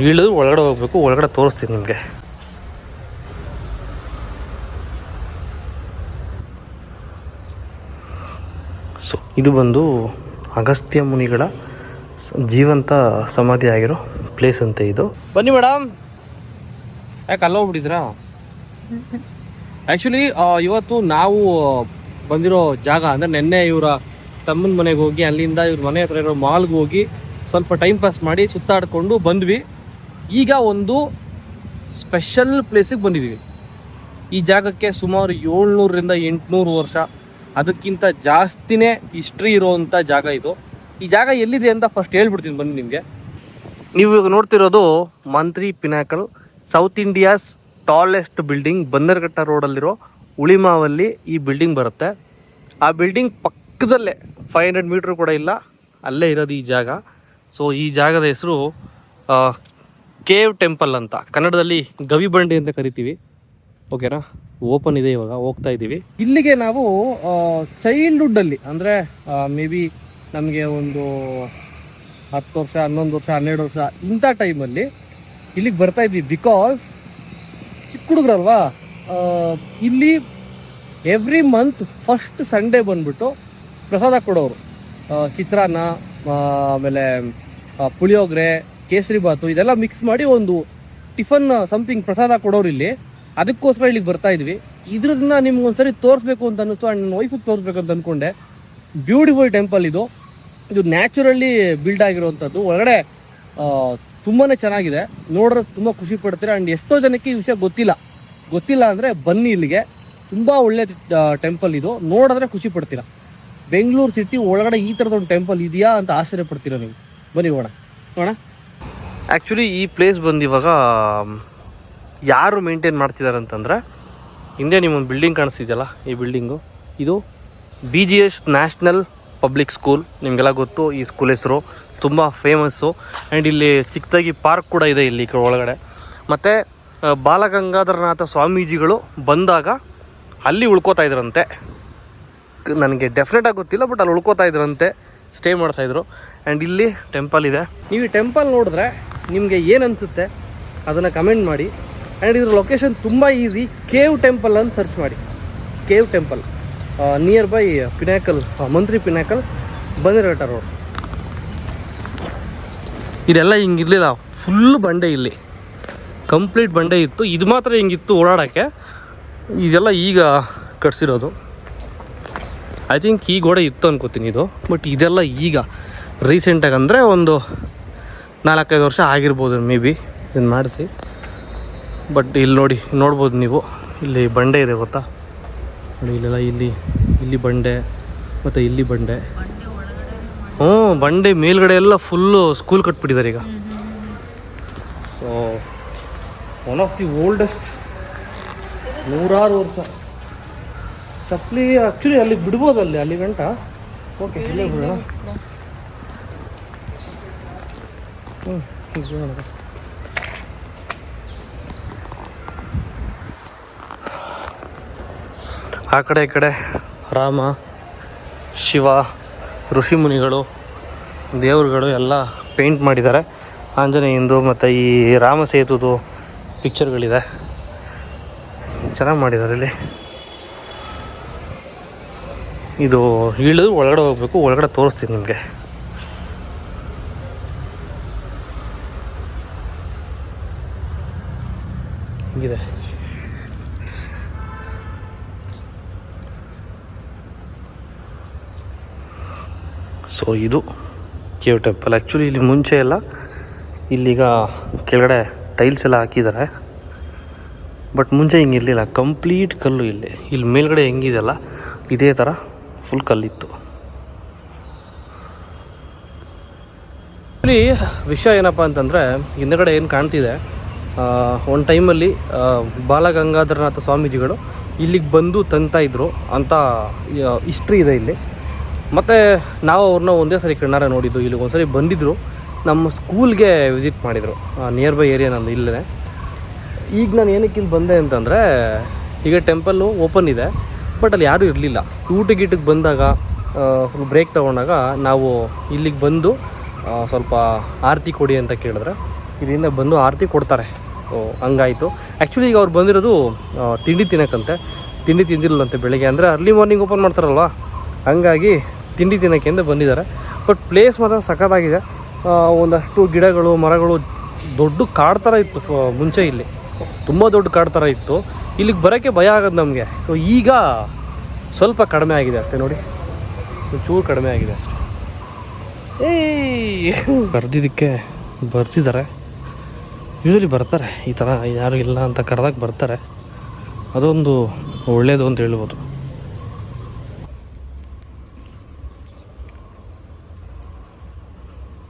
ಇಳಿದು ಒಳಗಡೆ ಹೋಗ್ಬೇಕು, ಒಳಗಡೆ ತೋರಿಸ್ತೀನಿ ನಿಮಗೆ. ಸೊ ಇದು ಬಂದು ಅಗಸ್ತ್ಯ ಮುನಿಗಳ ಜೀವಂತ ಸಮಾಧಿ ಆಗಿರೋ ಪ್ಲೇಸ್ ಅಂತೆ ಇದು. ಬನ್ನಿ ಮೇಡಮ್ ಯಾಕೆ ಅಲ್ಲೋಗ್ಬಿಟ್ಟಿದ್ರಾ ಆ್ಯಕ್ಚುಲಿ ಇವತ್ತು ನಾವು ಬಂದಿರೋ ಜಾಗ ಅಂದರೆ ನಿನ್ನೆ ಇವರ ತಮ್ಮನ ಮನೆಗೆ ಹೋಗಿ ಅಲ್ಲಿಂದ ಇವ್ರ ಮನೆ ಹತ್ರ ಇರೋ ಮಾಲ್ಗೆ ಹೋಗಿ ಸ್ವಲ್ಪ ಟೈಮ್ ಪಾಸ್ ಮಾಡಿ ಸುತ್ತಾಡಿಕೊಂಡು ಬಂದ್ವಿ. ಈಗ ಒಂದು ಸ್ಪೆಷಲ್ ಪ್ಲೇಸಿಗೆ ಬಂದಿದ್ದೀವಿ. ಈ ಜಾಗಕ್ಕೆ ಸುಮಾರು ಏಳ್ನೂರರಿಂದ ಎಂಟುನೂರು ವರ್ಷ. ಅದಕ್ಕಿಂತ ಜಾಸ್ತಿನೇ ಹಿಸ್ಟ್ರಿ ಇರೋವಂಥ ಜಾಗ ಇದು. ಈ ಜಾಗ ಎಲ್ಲಿದೆ ಅಂತ ಫಸ್ಟ್ ಹೇಳ್ಬಿಡ್ತೀನಿ ಬನ್ನಿ ನಿಮಗೆ. ನೀವು ಇವಾಗ ನೋಡ್ತಿರೋದು Mantri pinnacle south India's tallest building Bannerghatta ರೋಡಲ್ಲಿರೋ ಉಳಿಮಾವಲ್ಲಿ ಈ ಬಿಲ್ಡಿಂಗ್ ಬರುತ್ತೆ. ಆ ಬಿಲ್ಡಿಂಗ್ ಪಕ್ಕದಲ್ಲೇ ಫೈವ್ ಹಂಡ್ರೆಡ್ ಮೀಟ್ರ್ ಕೂಡ ಇಲ್ಲ, ಅಲ್ಲೇ ಇರೋದು ಈ ಜಾಗ. ಸೊ ಈ ಜಾಗದ ಹೆಸರು ಕೇವ್ ಟೆಂಪಲ್ ಅಂತ ಕನ್ನಡದಲ್ಲಿ ಗವಿ ಬಂಡಿ ಅಂತ ಕರಿತೀವಿ. ಓಕೆನಾ? ಓಪನ್ ಇದೆ ಇವಾಗ, ಹೋಗ್ತಾ ಇದ್ದೀವಿ. ಇಲ್ಲಿಗೆ ನಾವು ಚೈಲ್ಡ್ಹುಡ್ಡಲ್ಲಿ ಅಂದರೆ ಮೇ ಬಿ ನಮಗೆ ಒಂದು ಹತ್ತು ವರ್ಷ, ಹನ್ನೊಂದು ವರ್ಷ, ಹನ್ನೆರಡು ವರ್ಷ, ಇಂಥ ಟೈಮಲ್ಲಿ ಇಲ್ಲಿಗೆ ಬರ್ತಾ ಇದ್ವಿ ಬಿಕಾಸ್ ಚಿಕ್ಕ ಹುಡುಗರಲ್ವಾ? ಇಲ್ಲಿ ಎವ್ರಿ ಮಂತ್ ಫಸ್ಟ್ ಸಂಡೇ ಬಂದ್ಬಿಟ್ಟು ಪ್ರಸಾದ ಕೊಡೋರು. ಚಿತ್ರಾನ್ನ ಆಮೇಲೆ ಪುಳಿಯೋಗರೆ ಕೇಸರಿ ಬಾತು ಇದೆಲ್ಲ ಮಿಕ್ಸ್ ಮಾಡಿ ಒಂದು ಟಿಫನ್ ಸಮಥಿಂಗ್ ಪ್ರಸಾದ ಕೊಡೋರು ಇಲ್ಲಿ. ಅದಕ್ಕೋಸ್ಕರ ಇಲ್ಲಿಗೆ ಬರ್ತಾ ಇದ್ವಿ. ಇದ್ರದನ್ನ ನಿಮ್ಗೆ ಒಂದ್ಸರಿ ತೋರಿಸ್ಬೇಕು ಅಂತ ಅನ್ನಿಸ್ತು. ಆ್ಯಂಡ್ ನನ್ನ ವೈಫಿಗೆ ತೋರಿಸ್ಬೇಕು ಅಂತ ಅಂದ್ಕೊಂಡೆ ಬ್ಯೂಟಿಫುಲ್ ಟೆಂಪಲ್ ಇದು. ಇದು ನ್ಯಾಚುರಲಿ ಬಿಲ್ಡ್ ಆಗಿರುವಂಥದ್ದು. ಒಳಗಡೆ ತುಂಬಾ ಚೆನ್ನಾಗಿದೆ. ನೋಡ್ರೆ ತುಂಬ ಖುಷಿ ಪಡ್ತೀರಾ? ಆ್ಯಂಡ್ ಎಷ್ಟೋ ಜನಕ್ಕೆ ಈ ವಿಷಯ ಗೊತ್ತಿಲ್ಲ. ಗೊತ್ತಿಲ್ಲ ಅಂದರೆ ಬನ್ನಿ ಇಲ್ಲಿಗೆ. ತುಂಬ ಒಳ್ಳೆ ಟೆಂಪಲ್ ಇದು. ನೋಡಿದ್ರೆ ಖುಷಿ ಪಡ್ತೀರಾ? ಬೆಂಗಳೂರು ಸಿಟಿ ಒಳಗಡೆ ಈ ಥರದೊಂದು ಟೆಂಪಲ್ ಇದೆಯಾ ಅಂತ ಆಶ್ಚರ್ಯ ಪಡ್ತೀರಾ ನೀವು? ಬನ್ನಿ ಹೋಣ ನೋಡ ಆ್ಯಕ್ಚುಲಿ ಈ ಪ್ಲೇಸ್ ಬಂದು ಇವಾಗ ಯಾರು ಮೇಂಟೈನ್ ಮಾಡ್ತಿದ್ದಾರೆ ಅಂತಂದರೆ ಹಿಂದೆ ನಿಮ್ಮೊಂದು ಬಿಲ್ಡಿಂಗ್ ಕಾಣಿಸ್ತಿದೆಯಲ್ಲ, ಈ ಬಿಲ್ಡಿಂಗು ಇದು B G S national public school ನಿಮಗೆಲ್ಲ ಗೊತ್ತು, ಈ ಸ್ಕೂಲ್ ಹೆಸರು ತುಂಬ ಫೇಮಸ್ಸು ಆ್ಯಂಡ್ ಇಲ್ಲಿ ಚಿಕ್ಕದಾಗಿ ಪಾರ್ಕ್ ಕೂಡ ಇದೆ ಇಲ್ಲಿ ಒಳಗಡೆ. ಮತ್ತು ಬಾಲಗಂಗಾಧರನಾಥ ಸ್ವಾಮೀಜಿಗಳು ಬಂದಾಗ ಅಲ್ಲಿ ಉಳ್ಕೋತಾ ಇದ್ರಂತೆ. ನನಗೆ ಡೆಫಿನೆಟಾಗಿ ಗೊತ್ತಿಲ್ಲ ಬಟ್ ಅಲ್ಲಿ ಉಳ್ಕೋತಾ ಇದ್ರಂತೆ. ಸ್ಟೇ ಮಾಡ್ತಾಯಿದ್ರು ಆ್ಯಂಡ್ ಇಲ್ಲಿ ಟೆಂಪಲ್ ಇದೆ. ನೀವು ಈ ಟೆಂಪಲ್ ನೋಡಿದ್ರೆ ನಿಮಗೆ ಏನು ಅನಿಸುತ್ತೆ ಅದನ್ನು ಕಮೆಂಟ್ ಮಾಡಿ. ಆ್ಯಂಡ್ ಇದ್ರ ಲೊಕೇಶನ್ ತುಂಬ ಈಸಿ ಕೇವ್ ಟೆಂಪಲ್ ಅಂತ ಸರ್ಚ್ ಮಾಡಿ. Cave temple nearby pinnacle Mantri pinnacle ಬಂದಿರಬೇಟ road ಇದೆಲ್ಲ ಹಿಂಗಿರಲಿಲ್ಲ. ಫುಲ್ ಬಂಡೆ ಇಲ್ಲಿ. ಕಂಪ್ಲೀಟ್ ಬಂಡೆ ಇತ್ತು. ಇದು ಮಾತ್ರ ಹಿಂಗಿತ್ತು ಓಡಾಡೋಕ್ಕೆ. ಇದೆಲ್ಲ ಈಗ ಕಟ್ಸಿರೋದು. ಐ ಥಿಂಕ್ ಈ ಗೋಡೆ ಇತ್ತು ಅನ್ಕೋತೀನಿ ಇದು. ಬಟ್ ಇದೆಲ್ಲ ಈಗ ರೀಸೆಂಟಾಗಿ ಅಂದರೆ ಒಂದು ನಾಲ್ಕೈದು ವರ್ಷ ಆಗಿರ್ಬೋದು ಮೇ ಬಿ. ಇದನ್ನು ಮಾಡಿಸಿ. ಬಟ್ ಇಲ್ಲಿ ನೋಡಿ, ನೋಡ್ಬೋದು ನೀವು. ಇಲ್ಲಿ ಬಂಡೆ ಇದೆ ಗೊತ್ತಾ? ನೋಡಿ ಇಲ್ಲೆಲ್ಲ ಇಲ್ಲಿ ಇಲ್ಲಿ ಬಂಡೆ, ಮತ್ತು ಇಲ್ಲಿ ಬಂಡೆ. ಹ್ಞೂ, ಬಂಡೆ ಮೇಲ್ಗಡೆ ಎಲ್ಲ ಫುಲ್ಲು ಸ್ಕೂಲ್ ಕಟ್ಬಿಟ್ಟಿದ್ದಾರೆ ಈಗ. So one of the oldest ನೂರಾರು ವರ್ಷ. ಚಪ್ಪಲಿ ಆ್ಯಕ್ಚುಲಿ ಅಲ್ಲಿ ಬಿಡ್ಬೋದು ಅಲ್ಲಿ ಅಲ್ಲಿ ಗಂಟ. ಓಕೆ ಇಲ್ಲೇ ಬಿಡೋಣ. ಹ್ಞೂ. ಆ ಕಡೆ ಈ ಕಡೆ ರಾಮ ಶಿವ ಋಷಿಮುನಿಗಳು ದೇವರುಗಳು ಎಲ್ಲ ಪೇಂಟ್ ಮಾಡಿದ್ದಾರೆ. ಆಂಜನೇಯಂದು ಮತ್ತು ಈ ರಾಮ ಸೇತುದು ಪಿಕ್ಚರ್ಗಳಿದೆ ಚೆನ್ನಾಗಿ ಮಾಡಿದ್ದಾರೆ ಇಲ್ಲಿ. ಇದು ಇಳಿದು ಒಳಗಡೆ ಹೋಗ್ಬೇಕು, ಒಳಗಡೆ ತೋರಿಸ್ತೀನಿ ನಿಮಗೆ. ಹಿಂಗಿದೆ. ಸೊ ಇದು ಕೇವ್ ಟೆಂಪಲ್. ಆ್ಯಕ್ಚುಲಿ ಇಲ್ಲಿ ಮುಂಚೆ ಎಲ್ಲ ಇಲ್ಲಿಗ ಕೆಳಗಡೆ ಟೈಲ್ಸ್ ಎಲ್ಲ ಹಾಕಿದ್ದಾರೆ. ಬಟ್ ಮುಂಚೆ ಹಿಂಗೆ ಇರಲಿಲ್ಲ. ಕಂಪ್ಲೀಟ್ ಕಲ್ಲು ಇಲ್ಲಿ. ಇಲ್ಲಿ ಮೇಲ್ಗಡೆ ಹೆಂಗಿದೆಯಲ್ಲ ಇದೇ ಥರ ಫುಲ್ ಕಲ್ಲಿತ್ತು. ಇಲ್ಲಿ ವಿಷಯ ಏನಪ್ಪ ಅಂತಂದರೆ, ಹಿಂದಗಡೆ ಏನು ಕಾಣ್ತಿದೆ ಒಂದು ಟೈಮಲ್ಲಿ ಬಾಲಗಂಗಾಧರನಾಥ ಸ್ವಾಮೀಜಿಗಳು ಇಲ್ಲಿಗೆ ಬಂದು ತಂತಾ ಇದ್ರು ಅಂತ ಹಿಸ್ಟ್ರಿ ಇದೆ ಇಲ್ಲಿ. ಮತ್ತು ನಾವು ಅವ್ರನ್ನ ಒಂದೇ ಸರಿ ಕಣ್ಣಾರೆ ನೋಡಿದ್ದು ಇಲ್ಲಿಗೆ ಒಂದ್ಸರಿ ಬಂದಿದ್ದರು ನಮ್ಮ ಸ್ಕೂಲ್ಗೆ ವಿಸಿಟ್ ಮಾಡಿದರು ನಿಯರ್ ಬೈ ಏರಿಯಾ ನಾನು ಇಲ್ಲೇ ಈಗ ನಾನು ಏನಕ್ಕೆ ಬಂದೆ ಅಂತಂದರೆ, ಈಗ ಟೆಂಪಲ್ಲು ಓಪನ್ ಇದೆ. ಬಟ್ ಅಲ್ಲಿ ಯಾರೂ ಇರಲಿಲ್ಲ. ಊಟ ಗೀಟಕ್ಕೆ ಬಂದಾಗ ಸ್ವಲ್ಪ ಬ್ರೇಕ್ ತೊಗೊಂಡಾಗ ನಾವು ಇಲ್ಲಿಗೆ ಬಂದು ಸ್ವಲ್ಪ ಆರತಿ ಕೊಡಿ ಅಂತ ಕೇಳಿದ್ರೆ, ಇಲ್ಲಿಂದ ಬಂದು ಆರತಿ ಕೊಡ್ತಾರೆ. ಹಂಗಾಯಿತು. ಆ್ಯಕ್ಚುಲಿ ಈಗ ಅವ್ರು ಬಂದಿರೋದು ತಿಂಡಿ ತಿನ್ನೋಕ್ಕಂತೆ ತಿಂಡಿ ತಿಂದಿರಲ್ಲಂತೆ ಬೆಳಗ್ಗೆ. ಅಂದರೆ ಅರ್ಲಿ ಮಾರ್ನಿಂಗ್ ಓಪನ್ ಮಾಡ್ತಾರಲ್ವ? ಹಂಗಾಗಿ ತಿಂಡಿ ತಿನ್ನೋಕ್ಕೆ ಬಂದಿದ್ದಾರೆ. ಬಟ್ ಪ್ಲೇಸ್ ಮಾತ್ರ ಸಖತ್ತಾಗಿದೆ. ಒಂದಷ್ಟು ಗಿಡಗಳು, ಮರಗಳು ದೊಡ್ಡ ಕಾಡು ಥರ ಇತ್ತು ಮುಂಚೆ ಇಲ್ಲಿ. ತುಂಬ ದೊಡ್ಡ ಕಾಡು ಥರ ಇತ್ತು. ಇಲ್ಲಿಗೆ ಬರೋಕ್ಕೆ ಭಯ ಆಗೋದು ನಮಗೆ. ಸೊ ಈಗ ಸ್ವಲ್ಪ ಕಡಿಮೆ ಆಗಿದೆ ಅಷ್ಟೆ ನೋಡಿ. ಚೂರು ಕಡಿಮೆ ಆಗಿದೆ ಅಷ್ಟೇ. ಏಯ್! ಬರ್ದಿದ್ದಕ್ಕೆ ಬರ್ತಿದ್ದಾರೆ ಯೂಶಲಿ ಬರ್ತಾರೆ. ಈ ಥರ ಯಾರು ಇಲ್ಲ ಅಂತ ಕರೆದಾಗ ಬರ್ತಾರೆ. ಅದೊಂದು ಒಳ್ಳೆಯದು ಅಂತ ಹೇಳ್ಬೋದು.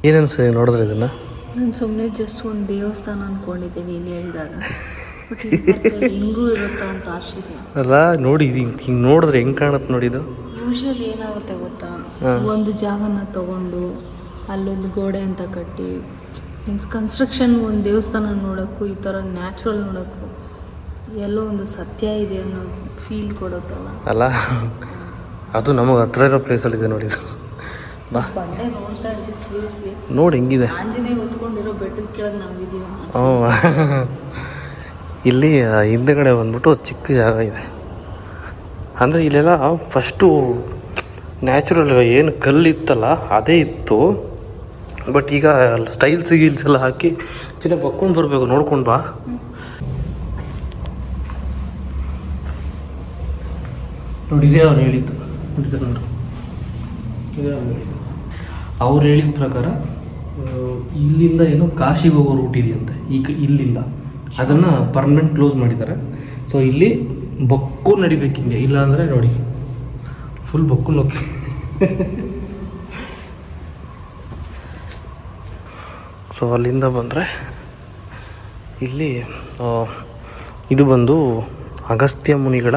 ಏನನ್ಸ ನೋಡಿದ್ರೆ ಇದನ್ನು? ನಾನು ಸುಮ್ಮನೆ ಜಸ್ಟ್ ಒಂದು ದೇವಸ್ಥಾನ ಅನ್ಕೊಂಡಿದ್ದೆ ನೀನು ಹೇಳಿದಾಗ. ಹಿಂಗೂ ಇರುತ್ತಾ ಅಂತ ಆಶ್ಚರ್ಯ ಅಲ್ಲ ನೋಡಿ ಹಿಂಗೆ ಹಿಂಗೆ ನೋಡಿದ್ರೆ ಹೆಂಗೆ ಕಾಣುತ್ತೆ ನೋಡಿ ಇದು? ಯೂಶಲಿ ಏನಾಗುತ್ತೆ ಗೊತ್ತಾ? ಒಂದು ಜಾಗನ ತಗೊಂಡು ಅಲ್ಲೊಂದು ಗೋಡೆ ಅಂತ ಕಟ್ಟಿ ಮೀನ್ಸ್ ಕನ್ಸ್ಟ್ರಕ್ಷನ್ ಒಂದು ದೇವಸ್ಥಾನ ನೋಡೋಕ್ಕೂ ಈ ಥರ ನ್ಯಾಚುರಲ್ ನೋಡೋಕ್ಕೂ ಎಲ್ಲೋ ಒಂದು ಸತ್ಯ ಇದೆ ಅನ್ನೋ ಫೀಲ್ ಕೊಡುತ್ತಲ್ಲ. ಅಲ್ಲ ಅದು ನಮಗೆ ಹತ್ರ ಇರೋ ಪ್ಲೇಸಲ್ಲಿದೆ ನೋಡಿ ಇದು. ಬಾ. ಬಂಡೆ ನೋಡ್ತಾ ಇದ್ದೀವಿ ಸೀರಿಯಸ್ಲಿ ನೋಡಿ ಹೆಂಗಿದೆ. ಆಂಜನೇಯ ಹೊತ್ಕೊಂಡಿರೋ ಬೆಟ್ಟದ ಕೆಳಗೆ ನಾವಿದ್ದೀವಿ. ಹ್ಞೂ ಇಲ್ಲಿ ಹಿಂದೆಗಡೆ ಬಂದ್ಬಿಟ್ಟು ಚಿಕ್ಕ ಜಾಗ ಇದೆ. ಅಂದರೆ ಇಲ್ಲೆಲ್ಲ ಫಸ್ಟು ನ್ಯಾಚುರಲ್ ಏನು ಕಲ್ಲಿತ್ತಲ್ಲ ಅದೇ ಇತ್ತು. ಬಟ್ ಈಗ ಸ್ಟೈಲ್ಸ್ ಗೀಲ್ಸ್ ಎಲ್ಲ ಹಾಕಿ ಚಿನ್ನ ಬಕ್ಕೊಂಡು ಬರಬೇಕು, ನೋಡ್ಕೊಂಡು ಬಾ. ನೋಡಿ, ಇದೇ ಅವ್ರು ಹೇಳಿದ್ದು. ನೋಡಿದ್ರು ನೋಡ್ರಿ ಇದೇ ಅವ್ರು ಹೇಳಿದ ಪ್ರಕಾರ ಇಲ್ಲಿಂದ ಏನು ಕಾಶಿಗೆ ಹೋಗೋ ರೂಟ್ ಇದೆಯಂತೆ. ಈ ಕ- ಇಲ್ಲಿಂದ. ಅದನ್ನು ಪರ್ಮನೆಂಟ್ ಕ್ಲೋಸ್ ಮಾಡಿದ್ದಾರೆ. ಸೊ ಇಲ್ಲಿ ಬೊಕ್ಕು ನಡಿಬೇಕು ಹಿಂಗೆ. ಇಲ್ಲ ಅಂದರೆ ನೋಡಿ ಫುಲ್ ಬೊಕ್ಕು ನೋಡಿ ಸೊ ಅಲ್ಲಿಂದ ಬಂದರೆ, ಇಲ್ಲಿ ಇದು ಬಂದು ಅಗಸ್ತ್ಯ ಮುನಿಗಳ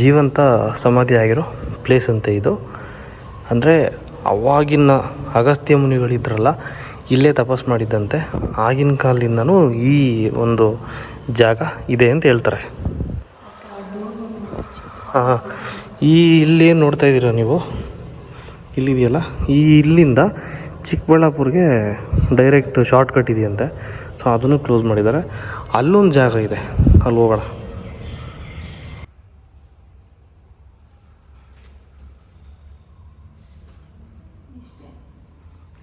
ಜೀವಂತ ಸಮಾಧಿ ಆಗಿರೋ ಪ್ಲೇಸ್ ಅಂತೆ ಇದು. ಅಂದರೆ, ಅವಾಗಿನ ಅಗಸ್ತ್ಯ ಮುನಿಗಳಿದ್ರಲ್ಲ ಇಲ್ಲೇ ತಪಸ್ ಮಾಡಿದ್ದಂತೆ. ಆಗಿನ ಕಾಲದಿಂದನೂ ಈ ಒಂದು ಜಾಗ ಇದೆ ಅಂತ ಹೇಳ್ತಾರೆ. ಹಾಂ ಈ ಇಲ್ಲಿ ನೋಡ್ತಾ ಇದ್ದೀರಾ ನೀವು? ಇಲ್ಲಿದೆಯಲ್ಲ? ಈ ಇಲ್ಲಿಂದ ಚಿಕ್ಕಬಳ್ಳಾಪುರ್ಗೆ ಡೈರೆಕ್ಟ್ ಶಾರ್ಟ್ಕಟ್ ಇದೆಯಂತೆ. ಸೊ ಅದನ್ನು ಕ್ಲೋಸ್ ಮಾಡಿದ್ದಾರೆ. ಅಲ್ಲೊಂದು ಜಾಗ ಇದೆ. ಅಲ್ಲಿ ಹೋಗೋಣ.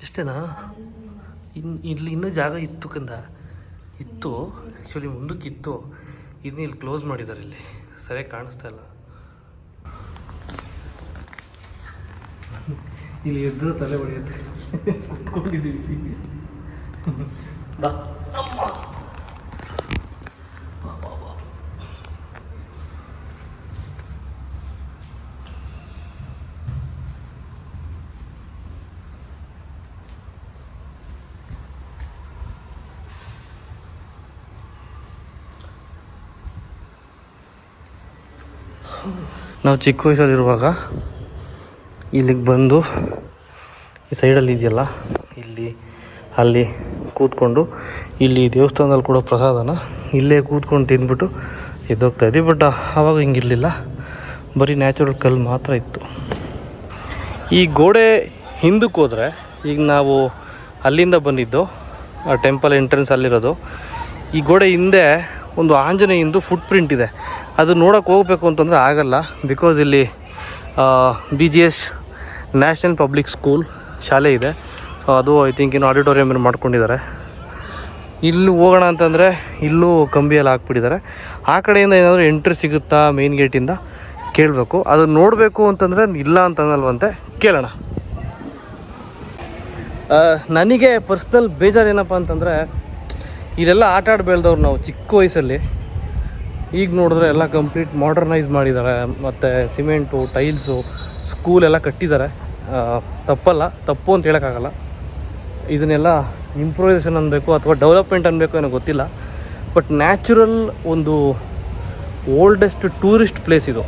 ಇಷ್ಟೇನಾ? ಇನ್ನು ಇಲ್ಲಿ ಇನ್ನೂ ಜಾಗ ಇತ್ತು ಕಂದ. ಇತ್ತು ಆ್ಯಕ್ಚುಲಿ ಮುಂದಕ್ಕೆ ಇತ್ತು ಇದನ್ನ ಇಲ್ಲಿ ಕ್ಲೋಸ್ ಮಾಡಿದ್ದಾರೆ ಇಲ್ಲಿ. ಸರಿಯಾಗಿ ಕಾಣಿಸ್ತಾ ಇಲ್ಲ. ಇಲ್ಲಿ ಎದ್ದು ತಲೆ ಹೊಡೆಯುತ್ತೆ ಕುತ್ಕೊಂಡಿದ್ದೀವಿ ಬಾ. ನಾವು ಚಿಕ್ಕ ವಯಸ್ಸಲ್ಲಿರುವಾಗ ಇಲ್ಲಿಗೆ ಬಂದು ಈ ಸೈಡಲ್ಲಿ ಇದೆಯಲ್ಲ, ಇಲ್ಲಿ, ಅಲ್ಲಿ ಕೂತ್ಕೊಂಡು ಇಲ್ಲಿ ದೇವಸ್ಥಾನದಲ್ಲಿ ಕೂಡ ಪ್ರಸಾದನ ಇಲ್ಲೇ ಕೂತ್ಕೊಂಡು ತಿಂದ್ಬಿಟ್ಟು ಎದ್ದೋಗ್ತಾ ಇದ್ವಿ. ಬಟ್ ಆವಾಗ ಹಿಂಗಿರಲಿಲ್ಲ. ಬರೀ ನ್ಯಾಚುರಲ್ ಕಲ್ಲು ಮಾತ್ರ ಇತ್ತು. ಈ ಗೋಡೆ ಹಿಂದಕ್ಕೆ ಹೋದರೆ ಈಗ ನಾವು ಅಲ್ಲಿಂದ ಬಂದಿದ್ದು, ಆ ಟೆಂಪಲ್ ಎಂಟ್ರೆನ್ಸ್ ಅಲ್ಲಿರೋದು. ಈ ಗೋಡೆ ಹಿಂದೆ ಒಂದು ಆಂಜನೇಯಂದು ಫುಟ್ ಪ್ರಿಂಟ್ ಇದೆ. ಅದು ನೋಡೋಕೆ ಹೋಗ್ಬೇಕು ಅಂತಂದರೆ ಆಗಲ್ಲ ಬಿಕಾಸ್ ಇಲ್ಲಿ B G S national public school ಶಾಲೆ ಇದೆ. ಸೊ ಅದು ಐ ಥಿಂಕ್ ಇನ್ನು ಆಡಿಟೋರಿಯಮ್ ಏನು ಮಾಡ್ಕೊಂಡಿದ್ದಾರೆ. ಇಲ್ಲಿ ಹೋಗೋಣ ಅಂತಂದರೆ ಇಲ್ಲೂ ಕಂಬಿಯಲ್ಲಿ ಹಾಕ್ಬಿಟ್ಟಿದ್ದಾರೆ. ಆ ಕಡೆಯಿಂದ ಏನಾದರೂ ಎಂಟ್ರಿ ಸಿಗುತ್ತಾ ಮೇನ್ ಗೇಟಿಂದ ಕೇಳಬೇಕು. ಅದು ನೋಡಬೇಕು ಅಂತಂದರೆ ಇಲ್ಲ ಅಂತಂದಲ್ವಂತೆ ಕೇಳೋಣ. ನನಗೆ ಪರ್ಸ್ನಲ್ ಬೇಜಾರು ಏನಪ್ಪ ಅಂತಂದರೆ, ಇಲ್ಲೆಲ್ಲ ಆಟ ಆಡಿ ಬೆಳೆದವ್ರು ನಾವು ಚಿಕ್ಕ ವಯಸ್ಸಲ್ಲಿ ಈಗ ನೋಡಿದ್ರೆ ಎಲ್ಲ ಕಂಪ್ಲೀಟ್ ಮಾಡರ್ನೈಸ್ ಮಾಡಿದ್ದಾರೆ. ಮತ್ತು ಸಿಮೆಂಟು ಟೈಲ್ಸು ಸ್ಕೂಲ್ ಎಲ್ಲ ಕಟ್ಟಿದ್ದಾರೆ. ತಪ್ಪಲ್ಲ, ತಪ್ಪು ಅಂತ ಹೇಳೋಕ್ಕಾಗಲ್ಲ. ಇದನ್ನೆಲ್ಲ ಇಂಪ್ರೂವೈಸೇಷನ್ ಅನ್ನಬೇಕು ಅಥವಾ ಡೆವಲಪ್ಮೆಂಟ್ ಅನ್ನಬೇಕು ಏನೋ ಗೊತ್ತಿಲ್ಲ. ಬಟ್ ನ್ಯಾಚುರಲ್ ಒಂದು ಓಲ್ಡೆಸ್ಟ್ ಟೂರಿಸ್ಟ್ ಪ್ಲೇಸ್ ಇದು.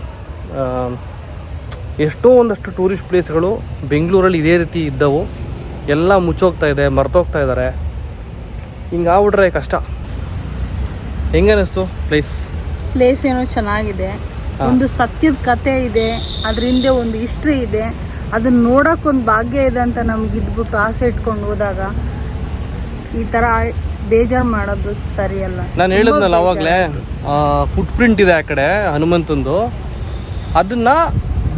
ಎಷ್ಟೋ ಒಂದಷ್ಟು ಟೂರಿಸ್ಟ್ ಪ್ಲೇಸ್ಗಳು ಬೆಂಗಳೂರಲ್ಲಿ ಇದೇ ರೀತಿ ಇದ್ದವು. ಎಲ್ಲ ಮುಚ್ಚೋಗ್ತಾ ಇದೆ, ಮರ್ತೋಗ್ತಾ ಇದ್ದಾರೆ. ಹಿಂಗಾಗ್ಬಿಟ್ರೆ ಕಷ್ಟ. ಹೆಂಗನಿಸ್ತು ಪ್ಲೇಸ್ ಪ್ಲೇಸ್ ಏನೋ ಚೆನ್ನಾಗಿದೆ ಒಂದು ಸತ್ಯದ ಕತೆ ಇದೆ ಅದ್ರ ಹಿಂದೆ ಒಂದು ಹಿಸ್ಟ್ರಿ ಇದೆ ಅದನ್ನ ನೋಡೋಕೆ ಒಂದು ಭಾಗ್ಯ ಇದೆ ಅಂತ ನಮ್ಗೆ ಇದ್ಬಿಟ್ಟು ಆಸೆ ಇಟ್ಕೊಂಡು ಹೋದಾಗ ಈ ಥರ ಬೇಜಾರು ಮಾಡೋದು ಸರಿಯಲ್ಲ. ನಾನು ಹೇಳಿದ್ನಲ್ಲ ಅವಾಗಲೇ ಫುಟ್ ಪ್ರಿಂಟ್ ಇದೆ ಆ ಕಡೆ ಹನುಮಂತಂದು. ಅದನ್ನ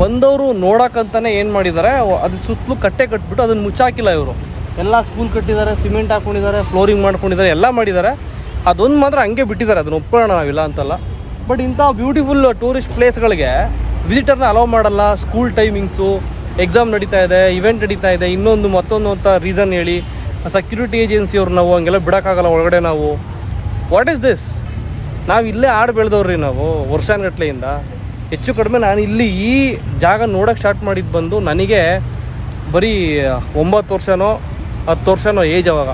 ಬಂದವರು ನೋಡಕ್ಕಂತಾನೆ ಏನು ಮಾಡಿದ್ದಾರೆ ಅದು ಸುತ್ತಲೂ ಕಟ್ಟೆ ಕಟ್ಬಿಟ್ಟು ಅದನ್ನ ಮುಚ್ಚಾಕಿಲ್ಲ ಇವರು. ಎಲ್ಲ ಸ್ಕೂಲ್ ಕಟ್ಟಿದ್ದಾರೆ ಸಿಮೆಂಟ್ ಹಾಕೊಂಡಿದ್ದಾರೆ ಫ್ಲೋರಿಂಗ್ ಮಾಡ್ಕೊಂಡಿದ್ದಾರೆ ಎಲ್ಲ ಮಾಡಿದ್ದಾರೆ ಅದೊಂದು ಮಾತ್ರ ಹಂಗೆ ಬಿಟ್ಟಿದ್ದಾರೆ ಅದನ್ನ ಒಪ್ಕೊಳ್ಳೋಣ ನಾವಿಲ್ಲ ಅಂತಲ್ಲ. ಬಟ್ ಇಂಥ ಬ್ಯೂಟಿಫುಲ್ ಟೂರಿಸ್ಟ್ ಪ್ಲೇಸ್ಗಳಿಗೆ ವಿಸಿಟರ್ನ ಅಲೌ ಮಾಡಲ್ಲ. ಸ್ಕೂಲ್ ಟೈಮಿಂಗ್ಸು, ಎಕ್ಸಾಮ್ ನಡೀತಾ ಇದೆ, ಇವೆಂಟ್ ನಡೀತಾ ಇದೆ, ಇನ್ನೊಂದು ಮತ್ತೊಂದು ಅಂತ ರೀಸನ್ ಹೇಳಿ ಸೆಕ್ಯೂರಿಟಿ ಏಜೆನ್ಸಿಯವ್ರು ನಾವು ಹಂಗೆಲ್ಲ ಬಿಡೋಕ್ಕಾಗಲ್ಲ ಒಳಗಡೆ ನಾವು. ವಾಟ್ ಈಸ್ ದಿಸ್ ನಾವು ಇಲ್ಲೇ ಆಡು ಬೆಳೆದವ್ರಿ ನಾವು, ವರ್ಷಾನ್ಗಟ್ಲೆಯಿಂದ. ಹೆಚ್ಚು ಕಡಿಮೆ ನಾನು ಇಲ್ಲಿ ಈ ಜಾಗ ನೋಡೋಕೆ ಸ್ಟಾರ್ಟ್ ಮಾಡಿದ್ದು ಬಂದು ನನಗೆ ಬರೀ ಒಂಬತ್ತು ವರ್ಷನೋ, ಹತ್ತು ವರ್ಷನೋ ಏಜ್ ಅವಾಗ.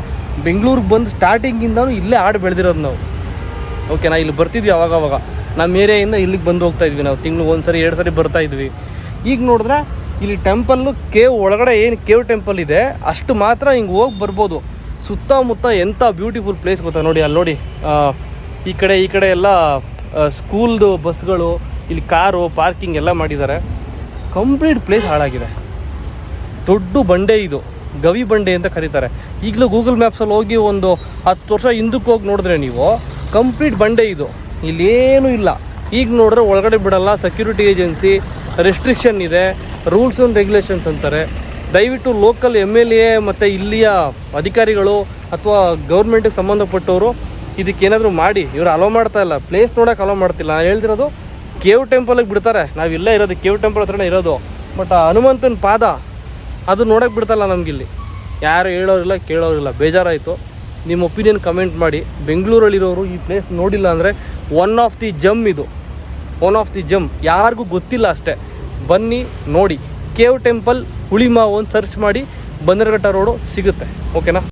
ಬೆಂಗಳೂರಿಗೆ ಬಂದು ಸ್ಟಾರ್ಟಿಂಗಿಂದನೂ ಇಲ್ಲೇ ಆಡು ಬೆಳೆದಿರೋದು ನಾವು. ಓಕೆನಾ ಇಲ್ಲಿ ಬರ್ತಿದ್ವಿ ಅವಾಗ ಅವಾಗ ನಮ್ಮ ಏರಿಯಾಯಿಂದ ಇಲ್ಲಿಗೆ ಬಂದು ಹೋಗ್ತಾ ಇದ್ವಿ ನಾವು. ತಿಂಗ್ಳು ಒಂದು ಸರಿ ಎರಡು ಸರಿ ಬರ್ತಾ ಇದ್ವಿ. ಈಗ ನೋಡಿದ್ರೆ ಇಲ್ಲಿ ಟೆಂಪಲ್ಲು ಕೇವ್ ಒಳಗಡೆ ಏನು ಕೇವ್ ಟೆಂಪಲ್ ಇದೆ, ಅಷ್ಟು ಮಾತ್ರ ಹಿಂಗೆ ಹೋಗಿ ಬರ್ಬೋದು. ಸುತ್ತಮುತ್ತ ಎಂಥ ಬ್ಯೂಟಿಫುಲ್ ಪ್ಲೇಸ್ ಗೊತ್ತಾ ನೋಡಿ, ಅಲ್ಲಿ ನೋಡಿ. ಈ ಕಡೆ ಈ ಕಡೆ ಎಲ್ಲ ಸ್ಕೂಲ್ದು ಬಸ್ಗಳು, ಇಲ್ಲಿ ಕಾರು ಪಾರ್ಕಿಂಗ್ ಎಲ್ಲ ಮಾಡಿದ್ದಾರೆ. ಕಂಪ್ಲೀಟ್ ಪ್ಲೇಸ್ ಹಾಳಾಗಿದೆ. ದೊಡ್ಡ ಬಂಡೆ ಇದು. ಗವಿ ಬಂಡೆ ಅಂತ ಕರೀತಾರೆ. ಈಗಲೂ ಗೂಗಲ್ ಮ್ಯಾಪ್ಸಲ್ಲಿ ಹೋಗಿ ಒಂದು ಹತ್ತು ವರ್ಷ ಹಿಂದಕ್ಕೆ ಹೋಗಿ ನೋಡಿದ್ರೆ ನೀವು ಕಂಪ್ಲೀಟ್ ಬಂಡೆ ಇದು. ಇಲ್ಲೇನೂ ಇಲ್ಲ. ಈಗ ನೋಡಿದ್ರೆ ಒಳಗಡೆ ಬಿಡಲ್ಲ ಸೆಕ್ಯೂರಿಟಿ ಏಜೆನ್ಸಿ ರೆಸ್ಟ್ರಿಕ್ಷನ್ ಇದೆ ರೂಲ್ಸ್ ಆ್ಯಂಡ್ ರೆಗ್ಯುಲೇಷನ್ಸ್ ಅಂತಾರೆ. ದಯವಿಟ್ಟು ಲೋಕಲ್ ಎಂ ಎಲ್ ಎ ಮತ್ತು ಇಲ್ಲಿಯ ಅಧಿಕಾರಿಗಳು ಅಥವಾ ಗೌರ್ಮೆಂಟಿಗೆ ಸಂಬಂಧಪಟ್ಟವರು ಇದಕ್ಕೇನಾದರೂ ಮಾಡಿ. ಇವರು ಅಲೋ ಮಾಡ್ತಾ ಇಲ್ಲ. ಪ್ಲೇಸ್ ನೋಡೋಕೆ ಅಲೋ ಮಾಡ್ತಿಲ್ಲ. ನಾನು ಹೇಳ್ತಿರೋದು ಕೇವ್ ಟೆಂಪಲಿಗೆ ಬಿಡ್ತಾರೆ. ನಾವು ಇರೋದು, ಕೇವ್ ಟೆಂಪಲ್ ಹತ್ರನೇ ಇರೋದು. ಬಟ್ ಹನುಮಂತನ ಪಾದ ಅದು ನೋಡೋಕೆ ಬಿಡ್ತಲ್ಲ ನಮಗಿಲ್ಲಿ. ಯಾರು ಹೇಳೋರಿಲ್ಲ, ಕೇಳೋರಿಲ್ಲ. ಬೇಜಾರಾಯಿತು. ನಿಮ್ಮ ಒಪಿನಿಯನ್ ಕಮೆಂಟ್ ಮಾಡಿ. ಬೆಂಗಳೂರಲ್ಲಿರೋರು ಈ ಪ್ಲೇಸ್ ನೋಡಿಲ್ಲ ಅಂದರೆ ಒನ್ ಆಫ್ ದಿ ಜಮ್ ಇದು. ಒನ್ ಆಫ್ ದಿ ಜಮ್ ಯಾರಿಗೂ ಗೊತ್ತಿಲ್ಲ ಅಷ್ಟೇ. ಬನ್ನಿ, ನೋಡಿ. ಕೇವ್ ಟೆಂಪಲ್ ಹುಳಿಮಾವು ಅಂತ ಸರ್ಚ್ ಮಾಡಿ. ಬಂದರಘಟ್ಟ ರೋಡು ಸಿಗುತ್ತೆ. ಓಕೆನಾ